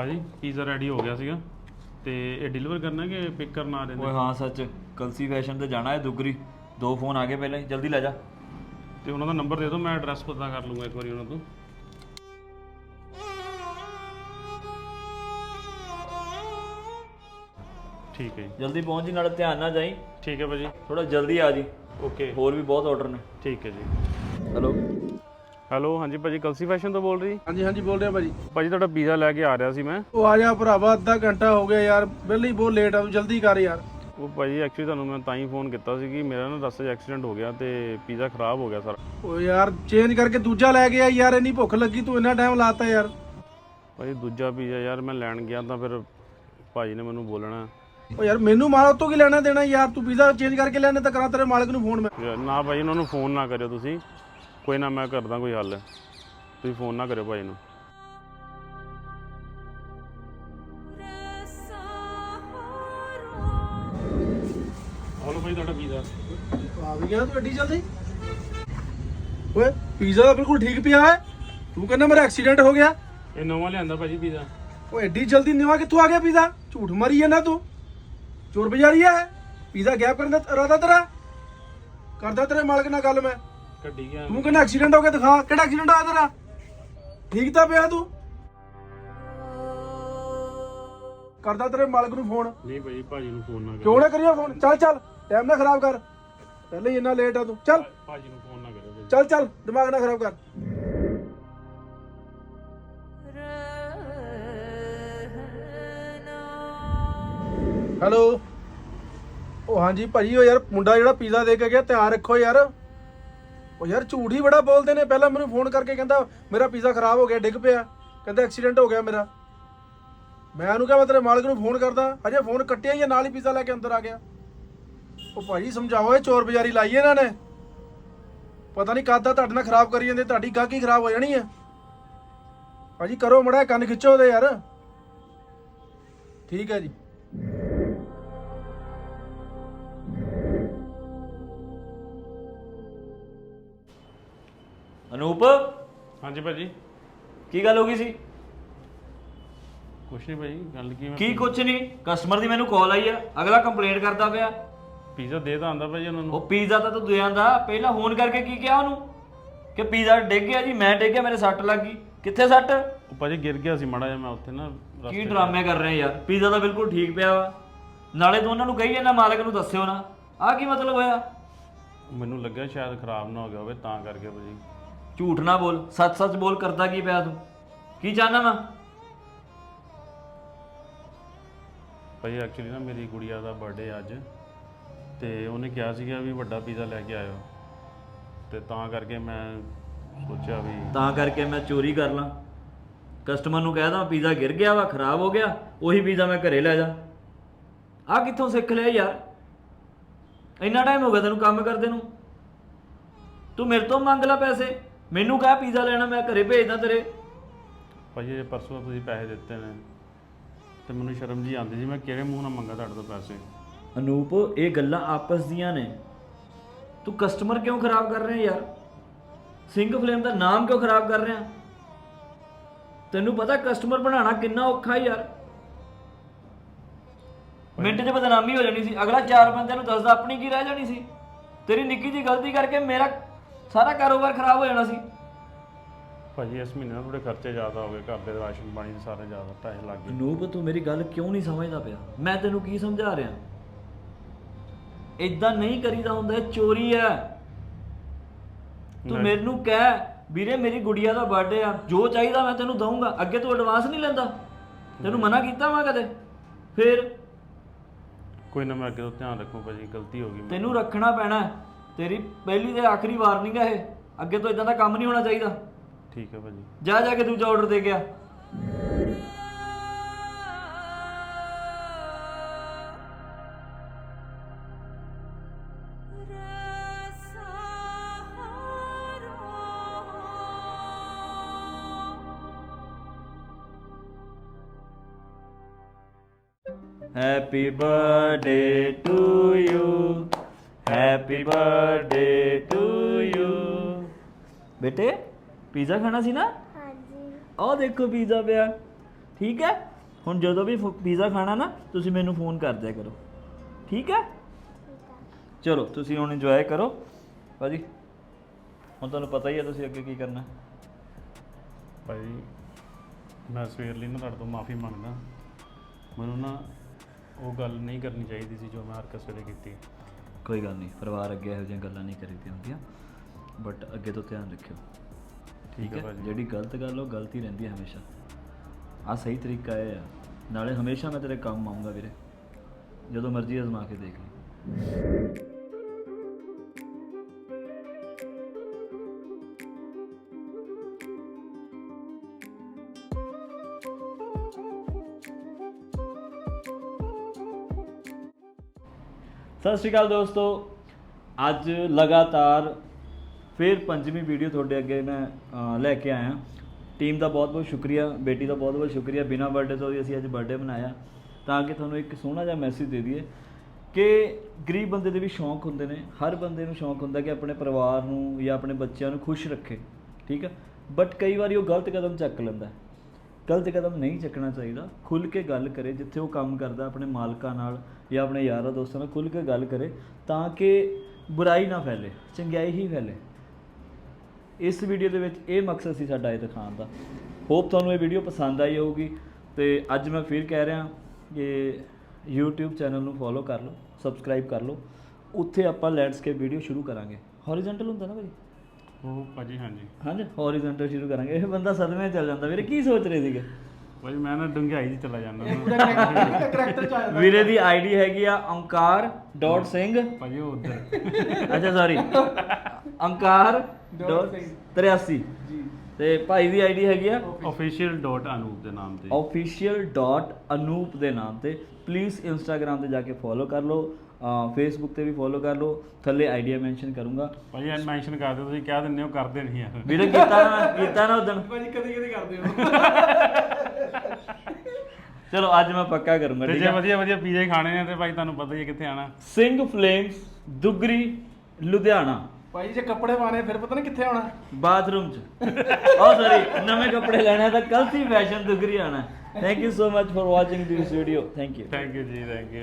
ਭਾਜੀ pizza ready ਹੋ ਗਿਆ ਸੀਗਾ। ਤੇ ਇਹ ਡਿਲੀਵਰ ਕਰਨਾ ਕਿ ਪਿਕ ਕਰਨ ਆ ਰਹੇ ਓਏ ਨੇ ਹਾਂ ਸੱਚ। ਕਲਸੀ ਫੈਸ਼ਨ ਤੇ ਜਾਣਾ ਹੈ ਦੁਗਰੀ। ਦੋ ਫੋਨ ਆ ਗਏ ਪਹਿਲਾਂ ਹੀ। ਜਲਦੀ ਲੈ ਜਾ। ਤੇ ਉਹਨਾਂ ਦਾ ਨੰਬਰ ਦੇ ਦਿਓ ਮੈਂ ਐਡਰੈਸ ਪਤਾ ਕਰ ਲੂੰਗਾ ਇੱਕ ਵਾਰੀ ਉਹਨਾਂ ਤੋਂ। ਠੀਕ ਹੈ ਜੀ। ਜਲਦੀ ਪਹੁੰਚ ਜੀ ਨਾਲੇ ਧਿਆਨ ਨਾਲ ਜਾਈ। ਠੀਕ ਹੈ ਭਾਜੀ। ਥੋੜਾ ਜਲਦੀ ਆ ਜੀ। ਓਕੇ ਹੋਰ ਵੀ ਬਹੁਤ ਆਰਡਰ ਨੇ। ਠੀਕ ਹੈ ਜੀ। ਹੈਲੋ ਹੈਲੋ ਹਾਂਜੀ ਭਾਜੀ ਕਲਸੀ ਫੈਸ਼ਨ ਤੋਂ ਬੋਲ ਰਹੀ? ਹਾਂਜੀ ਹਾਂਜੀ ਬੋਲ ਰਿਹਾ ਭਾਜੀ। ਭਾਜੀ ਤੁਹਾਡਾ ਪੀਜ਼ਾ ਲੈ ਕੇ ਆ ਰਿਹਾ ਸੀ ਮੈਂ। ਉਹ ਆ ਜਾ ਭਰਾਵਾ ਅੱਧਾ ਘੰਟਾ ਹੋ ਗਿਆ ਯਾਰ ਬਿੱਲੀ ਬਹੁਤ ਲੇਟ ਆ ਤੂੰ ਜਲਦੀ ਕਰ ਯਾਰ। ਉਹ ਭਾਜੀ ਐਕਚੁਅਲੀ ਤੁਹਾਨੂੰ ਮੈਂ ਤਾਂ ਹੀ ਫੋਨ ਕੀਤਾ ਸੀ ਕਿ ਮੇਰਾ ਨਾ ਰਸਤੇ 'ਚ ਐਕਸੀਡੈਂਟ ਹੋ ਗਿਆ ਤੇ ਪੀਜ਼ਾ ਖਰਾਬ ਹੋ ਗਿਆ ਸਾਰਾ। ਉਹ ਯਾਰ ਚੇਂਜ ਕਰਕੇ ਦੂਜਾ ਲੈ ਕੇ ਆ ਯਾਰ ਇੰਨੀ ਭੁੱਖ ਲੱਗੀ ਤੂੰ ਇੰਨਾ ਟਾਈਮ ਲਾਤਾ ਯਾਰ। ਭਾਜੀ ਦੂਜਾ ਪੀਜ਼ਾ ਯਾਰ ਮੈਂ ਲੈਣ ਗਿਆ ਤਾਂ ਫਿਰ ਭਾਜੀ ਨੇ ਮੈਨੂੰ ਬੋਲਣਾ। ਉਹ ਯਾਰ ਮੈਨੂੰ ਮਾਲ ਉਤੋਂ ਕੀ ਲੈਣਾ ਦੇਣਾ ਯਾਰ ਤੂੰ ਪੀਜ਼ਾ ਚੇਂਜ ਕਰਕੇ ਲੈਣੇ ਤਾਂ ਕਰਾਂ ਤੇਰੇ ਮਾਲਕ ਨੂੰ ਫੋਨ ਮੈਂ। ਯਾਰ ਨਾ ਭਾਈ ਉਹਨਾਂ ਨੂੰ ਫੋਨ ਨਾ ਕਰਿਓ ਤੁਸੀਂ। ਕੋਈ ਨਾ ਮੈਂ ਕਰਦਾ ਕੋਈ ਹੱਲ। ਤੁਸੀਂ ਫੋਨ ਨਾ ਕਰਿਓ ਭਾਈ ਨੂੰ। ਹਲੋ ਭਾਈ ਤੁਹਾਡਾ ਪੀਜ਼ਾ ਆ ਵੀ ਗਿਆ ਤੂੰ ਐਡੀ ਜਲਦੀ ਓਏ ਪੀਜ਼ਾ ਤਾਂ ਬਿਲਕੁਲ ਠੀਕ ਪਿਆ ਹੈ। ਤੂੰ ਕਹਿੰਦਾ ਮੇਰਾ ਐਕਸੀਡੈਂਟ ਹੋ ਗਿਆ। ਇਹ ਨਵਾਂ ਲਿਆਂਦਾ ਭਾਜੀ ਪੀਜ਼ਾ। ਓ ਐਡੀ ਜਲਦੀ ਨਿਵਾ ਕਿੱਥੋਂ ਆ ਗਿਆ ਪੀਜ਼ਾ? ਝੂਠ ਮਾਰੀ ਜਾਂਦਾ ਤੂੰ। ਚੋਰ ਬਜ਼ਾਰੀ ਹੈ ਪੀਜ਼ਾ ਗੈਪ ਕਰਨ ਦਾ ਇਰਾਦਾ ਤੇਰਾ। ਕਰਦਾ ਤੇਰੇ ਮਾਲਕ ਨਾਲ ਗੱਲ ਮੈਂ। ਕੱਢੀ ਗਿਆ। ਤੂੰ ਕਹਿੰਦਾ ਐਕਸੀਡੈਂਟ ਹੋ ਗਿਆ ਦਿਖਾ ਕਿਹੜਾ ਐਕਸੀਡੈਂਟ ਆਇਆ ਤੇਰਾ? ਠੀਕ ਤਾਂ ਪਿਆ ਤੂੰ? ਕਰਦਾ ਤੇਰੇ ਮਾਲਕ ਨੂੰ ਫੋਨ ਨਹੀਂ ਭਾਈ ਭਾਜੀ ਨੂੰ ਫੋਨ ਨਾ ਕਰਿਓ ਕਿਉਂ ਨਾ ਕਰੀਆ ਫੋਨ ਚੱਲ ਚੱਲ ਟਾਈਮ ਨਾ ਖਰਾਬ ਕਰ। ਪਹਿਲੇ ਹੀ ਇੰਨਾ ਲੇਟ ਆ ਤੂੰ। ਚੱਲ। ਭਾਜੀ ਨੂੰ ਫੋਨ ਨਾ ਕਰਿਓ ਚੱਲ ਚੱਲ ਦਿਮਾਗ ਨਾ ਖਰਾਬ ਕਰ। ਹੈਲੋ। ਉਹ ਹਾਂਜੀ ਭਾਜੀ ਉਹ ਯਾਰ ਮੁੰਡਾ ਜਿਹੜਾ ਪੀਜ਼ਾ ਦੇ ਕੇ ਗਿਆ ਧਿਆਨ ਰੱਖੋ ਯਾਰ। ਉਹ ਯਾਰ ਝੂਠ ਹੀ ਬੜਾ ਬੋਲਦੇ ਨੇ। ਪਹਿਲਾਂ ਮੈਨੂੰ ਫੋਨ ਕਰਕੇ ਕਹਿੰਦਾ ਮੇਰਾ ਪੀਜ਼ਾ ਖਰਾਬ ਹੋ ਗਿਆ ਡਿੱਗ ਪਿਆ। ਕਹਿੰਦਾ ਐਕਸੀਡੈਂਟ ਹੋ ਗਿਆ ਮੇਰਾ। ਮੈਂ ਉਹਨੂੰ ਕਿਹਾ ਮੈਂ ਤੇਰੇ ਮਾਲਕ ਨੂੰ ਫੋਨ ਕਰਦਾ। ਅਜੇ ਫੋਨ ਕੱਟਿਆ ਹੀ ਆ, ਨਾਲ ਹੀ ਪੀਜ਼ਾ ਲੈ ਕੇ ਅੰਦਰ ਆ ਗਿਆ। ਉਹ ਭਾਜੀ ਸਮਝਾਓ ਇਹ ਚੋਰ ਬਜ਼ਾਰੀ ਲਾਈ ਇਹਨਾਂ ਨੇ। ਪਤਾ ਨਹੀਂ ਕਦ ਦਾ ਤੁਹਾਡੇ ਨਾਲ ਖਰਾਬ ਕਰੀ ਜਾਂਦੇ ਤੁਹਾਡੀ ਗਾਹਕੀ ਖਰਾਬ ਹੋ ਜਾਣੀ ਹੈ ਭਾਜੀ ਕਰੋ ਮੜਾ ਕੰਨ ਖਿੱਚੋ ਉਹਦੇ ਯਾਰ। ਠੀਕ ਹੈ ਜੀ। ਅਨੂਪ? ਹਾਂਜੀ ਭਾਜੀ। ਕੀ ਗੱਲ ਹੋ ਗਈ ਸੀ? ਕੁਛ ਨਹੀਂ ਭਾਜੀ ਗੱਲ ਕੀ ਮੈਂ ਕੀ ਕੁਛ ਨਹੀਂ ਕਸਟਮਰ ਦੀ ਮੈਨੂੰ ਕਾਲ ਆਈ ਆ। ਅਗਲਾ ਕੰਪਲੇਂਟ ਕਰਦਾ ਪਿਆ। ਪੀਜ਼ਾ ਦੇ ਤਾਂ ਆਂਦਾ ਭਾਜੀ ਉਹਨਾਂ ਨੂੰ। ਉਹ ਪੀਜ਼ਾ ਤਾਂ ਤੂੰ ਦੇ ਆਂਦਾ। ਪਹਿਲਾਂ ਫੋਨ ਕਰਕੇ ਕੀ ਕਿਹਾ ਉਹਨੂੰ? ਕਿ ਪੀਜ਼ਾ ਡਿੱਗ ਗਿਆ ਜੀ ਮੈਂ ਡਿੱਗ ਗਿਆ ਮੇਰੇ ਸੱਟ ਲੱਗ ਗਈ। ਕਿੱਥੇ ਸੱਟ? ਉਹ ਭਾਜੀ ਗਿਰ ਗਿਆ ਸੀ ਮਾੜਾ ਜਿਹਾ ਮੈਂ ਉੱਥੇ ਨਾ ਕੀ। ਡਰਾਮੇ ਕਰ ਰਹੇ ਯਾਰ। ਪੀਜ਼ਾ ਤਾਂ ਬਿਲਕੁਲ ਠੀਕ ਪਿਆ ਵਾ। ਨਾਲੇ ਤੂੰ ਉਹਨਾਂ ਨੂੰ ਕਹੀ ਜਾਂਦਾ ਮਾਲਕ ਨੂੰ ਦੱਸਿਓ ਨਾ। ਆਹ ਕੀ ਮਤਲਬ ਹੋਇਆ? ਮੈਨੂੰ ਲੱਗਿਆ ਸ਼ਾਇਦ ਖਰਾਬ ਨਾ ਹੋ ਗਿਆ ਹੋਵੇ ਤਾਂ ਕਰਕੇ ਭਾਜੀ। ਝੂਠ ਨਾ ਬੋਲ ਸੱਚ ਸੱਚ ਬੋਲ ਕਰਦਾ ਕੀ ਪਿਆ ਤੂੰ? ਕੀ ਚਾਹਨਾ ਵਾ? ਭਾਈ ਐਕਚੁਅਲੀ ਨਾ ਮੇਰੀ ਗੁੜੀਆ ਦਾ ਬਰਥਡੇ ਅੱਜ ਤੇ ਉਹਨੇ ਕਿਹਾ ਸੀਗਾ ਵੀ ਵੱਡਾ ਪੀਜ਼ਾ ਲੈ ਕੇ ਆਇਓ। ਤੇ ਤਾਂ ਕਰਕੇ ਮੈਂ ਸੋਚਿਆ ਵੀ ਤਾਂ ਕਰਕੇ ਮੈਂ ਚੋਰੀ ਕਰ ਲਾਂ। ਕਸਟਮਰ ਨੂੰ ਕਹਿਦਾ ਪੀਜ਼ਾ ਗਿਰ ਗਿਆ ਵਾ ਖਰਾਬ ਹੋ ਗਿਆ ਉਹੀ ਪੀਜ਼ਾ ਮੈਂ ਘਰੇ ਲੈ ਜਾ। ਆ ਕਿੱਥੋਂ ਸਿੱਖ ਲਿਆ ਯਾਰ? ਇੰਨਾ ਟਾਈਮ ਹੋ ਗਿਆ ਤੈਨੂੰ ਕੰਮ ਕਰਦੇ ਨੂੰ। ਤੂੰ ਮੇਰੇ ਤੋਂ ਮੰਗ ਲੈ ਪੈਸੇ। ਮੈਨੂੰ ਕਹਿ ਪੀਜ਼ਾ ਲੈਣਾ ਮੈਂ ਘਰੇ ਭੇਜਦਾ ਤੇਰੇ। ਭਾਜੀ ਇਹ ਪਰਸੋਂ ਤੁਸੀਂ ਪੈਸੇ ਦਿੱਤੇ ਨੇ ਤੇ ਮੈਨੂੰ ਸ਼ਰਮ ਜੀ ਆਉਂਦੀ ਸੀ ਮੈਂ ਕਿਹੜੇ ਮੂੰਹ ਨਾਲ ਮੰਗਾ ਤੁਹਾਡੇ ਤੋਂ ਪੈਸੇ? ਅਨੂਪ ਇਹ ਗੱਲਾਂ ਆਪਸ ਦੀਆਂ ਨੇ। ਤੂੰ ਕਸਟਮਰ ਕਿਉਂ ਖਰਾਬ ਕਰ ਰਿਹਾ ਯਾਰ? ਸਿੰਘ ਫਲੇਮ ਦਾ ਨਾਮ ਕਿਉਂ ਖਰਾਬ ਕਰ ਰਿਹਾ? ਤੈਨੂੰ ਪਤਾ ਕਸਟਮਰ ਬਣਾਉਣਾ ਕਿੰਨਾ ਔਖਾ ਯਾਰ। ਮਿੰਟ 'ਚ ਬਦਨਾਮੀ ਹੋ ਜਾਣੀ ਸੀ। ਅਗਲਾ ਚਾਰ ਬੰਦਿਆਂ ਨੂੰ ਦੱਸਦਾ ਆਪਣੀ ਕੀ ਰਹਿ ਜਾਣੀ ਸੀ? ਤੇਰੀ ਨਿੱਕੀ ਜੀ ਗਲਤੀ ਕਰਕੇ ਮੇਰਾ ਸਾਰਾ ਕਾਰੋਬਾਰ ਖਰਾਬ ਹੋ ਜਾਣਾ ਸੀ। ਭਾਜੀ ਇਸ ਮਹੀਨੇ ਨਾ ਥੋੜੇ ਖਰਚੇ ਜ਼ਿਆਦਾ ਹੋ ਗਏ ਘਰ ਦੇ ਰਾਸ਼ਨ ਪਾਣੀ ਦੇ ਸਾਰੇ ਜ਼ਿਆਦਾ ਪੈਸੇ ਲੱਗ ਗਏ। ਅਨੂਪ ਤੂੰ ਮੇਰੀ ਗੱਲ ਕਿਉਂ ਨਹੀਂ ਸਮਝਦਾ ਪਿਆ? ਮੈਂ ਤੈਨੂੰ ਕੀ ਸਮਝਾ ਰਿਹਾ? ਇਦਾਂ ਨਹੀਂ ਕਰੀਦਾ ਹੁੰਦਾ ਇਹ ਚੋਰੀ ਹੈ। ਤੂੰ ਨਹੀਂ। ਮੈਨੂੰ ਕਹਿ ਵੀਰੇ ਮੇਰੀ ਗੁੜੀਆ ਦਾ ਬਰਥਡੇ ਆ ਜੋ ਚਾਹੀਦਾ ਮੈਂ ਤੈਨੂੰ ਦਊਂਗਾ। ਅੱਗੇ ਤੂੰ ਐਡਵਾਂਸ ਨਹੀਂ ਲੈਂਦਾ। ਤੈਨੂੰ ਮਨਾ ਕੀਤਾ ਮੈਂ ਕਦੇ? ਫਿਰ ਕੋਈ ਨਾ ਮੈਂ ਅੱਗੇ ਤੋਂ ਧਿਆਨ ਰੱਖੂ ਭਾਜੀ ਗਲਤੀ ਹੋ ਗਈ ਮੇਰੀ। ਤੈਨੂੰ ਰੱਖਣਾ ਪੈਣਾ ਹੈ। ਤੇਰੀ ਪਹਿਲੀ ਤੇ ਆਖਰੀ ਵਾਰਨਿੰਗ ਹੈ ਇਹ। ਅੱਗੇ ਤੋਂ ਇਦਾਂ ਦਾ ਕੰਮ ਨਹੀਂ ਹੋਣਾ ਚਾਹੀਦਾ। ਠੀਕ ਹੈ ਭਾਜੀ। ਜਾ ਜਾ ਕੇ ਦੂਜਾ ਆਰਡਰ ਦੇ ਗਿਆ happy birthday to you happy birthday to you ਬੇਟੇ ਪੀਜ਼ਾ ਖਾਣਾ ਸੀ ਨਾ? ਹਾਂਜੀ। ਆਹ ਦੇਖੋ ਪੀਜ਼ਾ ਪਿਆ। ਠੀਕ ਹੈ? ਹੁਣ ਜਦੋਂ ਵੀ ਪੀਜ਼ਾ ਖਾਣਾ ਨਾ ਤੁਸੀਂ ਮੈਨੂੰ ਫੋਨ ਕਰ ਦਿਆ ਕਰੋ। ਠੀਕ ਹੈ? ਚਲੋ ਤੁਸੀਂ ਹੁਣ ਇੰਜੋਏ ਕਰੋ। ਭਾਜੀ ਹੁਣ ਤੁਹਾਨੂੰ ਪਤਾ ਹੀ ਹੈ ਤੁਸੀਂ ਅੱਗੇ ਕੀ ਕਰਨਾ। ਭਾਈ ਮੈਂ ਸਵੇਰ ਲਈ ਨਾ ਤੁਹਾਡੇ ਤੋਂ ਮਾਫੀ ਮੰਗਦਾ। ਮੈਨੂੰ ਨਾ ਉਹ ਗੱਲ ਨਹੀਂ ਕਰਨੀ ਚਾਹੀਦੀ ਸੀ ਜੋ ਮੈਂ ਹਰਕਤ ਵੇਲੇ ਕੀਤੀ। ਕੋਈ ਗੱਲ ਨਹੀਂ ਪਰਿਵਾਰ ਅੱਗੇ ਇਹੋ ਜਿਹੀਆਂ ਗੱਲਾਂ ਨਹੀਂ ਕਰੀਦੀਆਂ ਹੁੰਦੀਆਂ ਬਟ ਅੱਗੇ ਤੋਂ ਧਿਆਨ ਰੱਖਿਓ। ਠੀਕ ਹੈ। ਜਿਹੜੀ ਗਲਤ ਗੱਲ ਉਹ ਗਲਤ ਰਹਿੰਦੀ ਹੈ ਹਮੇਸ਼ਾ। ਆ ਸਹੀ ਤਰੀਕਾ ਇਹ ਆ। ਨਾਲੇ ਹਮੇਸ਼ਾ ਮੈਂ ਤੇਰੇ ਕੰਮ ਆਉਂਗਾ ਵੀਰੇ। ਜਦੋਂ ਮਰਜ਼ੀ ਅਜ਼ਮਾ ਕੇ ਦੇਖ ਲਈ। ਸਤਿ ਸ਼੍ਰੀ ਅਕਾਲ ਦੋਸਤੋ। ਅੱਜ ਲਗਾਤਾਰ ਫਿਰ ਪੰਜਵੀਂ ਵੀਡੀਓ ਤੁਹਾਡੇ ਅੱਗੇ ਮੈਂ ਲੈ ਕੇ ਆਇਆ। ਟੀਮ ਦਾ ਬਹੁਤ ਬਹੁਤ ਸ਼ੁਕਰੀਆ, ਬੇਟੀ ਦਾ ਬਹੁਤ ਬਹੁਤ ਸ਼ੁਕਰੀਆ। ਬਿਨਾ ਬਰਥਡੇ ਤੋਂ ਵੀ ਅਸੀਂ ਅੱਜ ਬਰਥਡੇ ਮਨਾਇਆ। ਤਾਂ ਕਿ ਤੁਹਾਨੂੰ ਇੱਕ ਸੋਹਣਾ ਜਿਹਾ ਮੈਸੇਜ ਦੇ ਦਈਏ ਕਿ ਗਰੀਬ ਬੰਦੇ ਦੇ ਵੀ ਸ਼ੌਂਕ ਹੁੰਦੇ ਨੇ। ਹਰ ਬੰਦੇ ਨੂੰ ਸ਼ੌਂਕ ਹੁੰਦਾ ਕਿ ਆਪਣੇ ਪਰਿਵਾਰ ਨੂੰ ਜਾਂ ਆਪਣੇ ਬੱਚਿਆਂ ਨੂੰ ਖੁਸ਼ ਰੱਖੇ। ਠੀਕ ਹੈ ਬਟ ਕਈ ਵਾਰੀ ਉਹ ਗਲਤ ਕਦਮ ਚੱਕ ਲੈਂਦਾ। ਗਲਤ ਕਦਮ ਨਹੀਂ ਚੱਕਣਾ ਚਾਹੀਦਾ। ਖੁੱਲ ਕੇ ਗੱਲ ਕਰੇ, ਜਿੱਥੇ ਉਹ ਕੰਮ ਕਰਦਾ ਆਪਣੇ ਮਾਲਕਾਂ ਨਾਲ ਜਾਂ ਆਪਣੇ ਯਾਰਾਂ ਦੋਸਤਾਂ ਨਾਲ ਖੁੱਲ ਕੇ ਗੱਲ ਕਰੇ ਤਾਂ ਕਿ ਬੁਰਾਈ ਨਾ ਫੈਲੇ, ਚੰਗਿਆਈ ਹੀ ਫੈਲੇ। ਇਸ ਵੀਡੀਓ ਦੇ ਵਿੱਚ ਇਹ ਮਕਸਦ ਸੀ ਸਾਡਾ ਇਹ ਦਿਖਾਉਣ ਦਾ। ਹੋਪ ਤੁਹਾਨੂੰ ਇਹ ਵੀਡੀਓ ਪਸੰਦ ਆਈ ਹੋਊਗੀ ਤੇ ਅੱਜ ਮੈਂ ਫਿਰ ਕਹਿ ਰਿਹਾ ਕਿ YouTube ਚੈਨਲ ਨੂੰ ਫੋਲੋ ਕਰ ਲਓ ਸਬਸਕ੍ਰਾਈਬ ਕਰ ਲਓ। ਉੱਥੇ ਆਪਾਂ ਲੈਂਡਸਕੇਪ ਵੀਡੀਓ ਸ਼ੁਰੂ ਕਰਾਂਗੇ। ਹੌਰੀਜ਼ੌਂਟਲ ਹੁੰਦਾ ਨਾ ਭਾਈ ਉਹ ਭਾਜੀ ਹਾਂਜੀ। ਹਾਂਜੀ ਹੌਰੀਜ਼ੌਂਟਲ ਸ਼ੁਰੂ ਕਰਾਂਗੇ। ਇਹ ਬੰਦਾ ਸਦਮੇ ਚੱਲ ਜਾਂਦਾ। ਵੀਰੇ ਕੀ ਸੋਚ ਰਹੇ ਸੀਗੇ? ਭਾਜੀ ਮੈਂ ਨਾ ਡੁੰਗਾਈ 'ਚ ਚਲਾ ਜਾਂਦਾ। ਕਰੈਕਟਰ ਚ ਵੀਰੇ ਦੀ ਆਈਡੀ ਹੈਗੀ ਆ ਓਂਕਾਰ ਡਾਟ ਸਿੰਘ। ਭਾਜੀ ਉਹ ਉਧਰ। ਅੱਛਾ ਸੌਰੀ ਓਂਕਾਰ ਡਾਟ 83 ਜੀ। ਤੇ ਭਾਈ ਦੀ ਆਈਡੀ ਹੈਗੀ ਆ? Official.anup ਦੇ ਨਾਮ ਤੇ। Official.anup ਦੇ ਨਾਮ ਤੇ। ਪਲੀਜ਼ ਇੰਸਟਾਗ੍ਰam ਤੇ ਜਾ ਕੇ ਫੋਲੋ ਕਰ ਲਓ। ਫੇਸਬੁੱਕ ਤੇ ਵੀ ਫੋਲੋ ਕਰ ਲਓ ਥੱਲੇ ਆਈਡੀਆ ਮੈਂਸ਼ਨ ਕਰੂੰਗਾ। ਭਾਜੀ ਐਨ ਮੈਂਸ਼ਨ ਕਰ ਦਿਓ ਤੁਸੀਂ ਕਹਿ ਦਿੰਦੇ ਹੋ ਕਰਦੇ ਨਹੀਂ ਯਾਰ ਵੀਰੇ ਕੀਤਾ ਨਾ ਕੀਤਾ ਨਾ ਉਦੋਂ ਭਾਜੀ ਕਦੀ ਕਦੀ ਕਰਦੇ ਹੋ। ਚਲੋ ਅੱਜ ਮੈਂ ਪੱਕਾ ਕਰੂੰਗਾ ਠੀਕ ਜੇ ਹੈ ਵਧੀਆ ਵਧੀਆ ਪੀਜ਼ੇ ਖਾਣੇ ਨੇ ਤੇ ਭਾਈ ਤੁਹਾਨੂੰ ਪਤਾ ਹੀ ਹੈ ਕਿੱਥੇ ਆਣਾ। ਸਿੰਘ ਫਲੇਮਸ ਦੁਗਰੀ ਲੁਧਿਆਣਾ ਭਾਈ ਜੇ ਕੱਪੜੇ ਪਾਣੇ ਫਿਰ ਪਤਾ ਨਹੀਂ ਕਿੱਥੇ ਆਉਣਾ। ਬਾਥਰੂਮ ਚ। ਉਹ ਸੌਰੀ ਨਵੇਂ ਕੱਪੜੇ ਲੈਣੇ ਤਾਂ ਕੱਲ ਸੀ ਫੈਸ਼ਨ ਦੁਗਰੀ ਆਣਾ। Thank you so much for watching this video thank you thank you ਜੀ ਥੈਂਕ ਯੂ